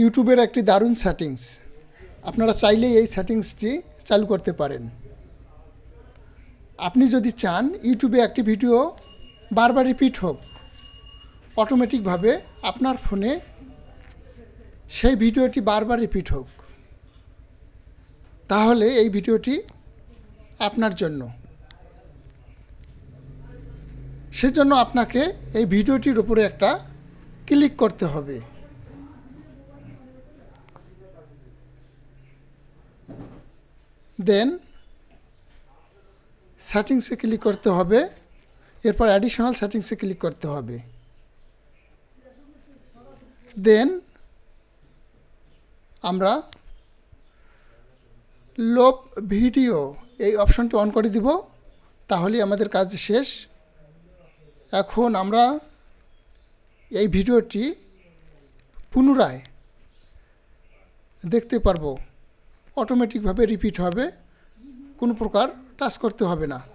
ইউটিউবের একটি দারুণ সেটিংস আপনারা চাইলেই এই সেটিংসটি চালু করতে পারেন। আপনি যদি চান, ইউটিউবে একটি ভিডিও বারবার রিপিট হোক অটোমেটিকভাবে আপনার ফোনে সেই ভিডিওটি বারবার রিপিট হোক, তাহলে এই ভিডিওটি আপনার জন্য। সেজন্য আপনাকে এই ভিডিওটির উপরে একটা ক্লিক করতে হবে। দেন সেটিংসে ক্লিক করতে হবে। এরপর অ্যাডিশনাল সেটিংসে ক্লিক করতে হবে। দেন আমরা লোপ ভিডিও এই অপশনটি অন করে দিব। তাহলেই আমাদের কাজ শেষ। এখন আমরা এই ভিডিওটি পুনরায় দেখতে পারব। অটোমেটিকভাবে রিপিট হবে। কোনো প্রকার টাচ করতে হবে না।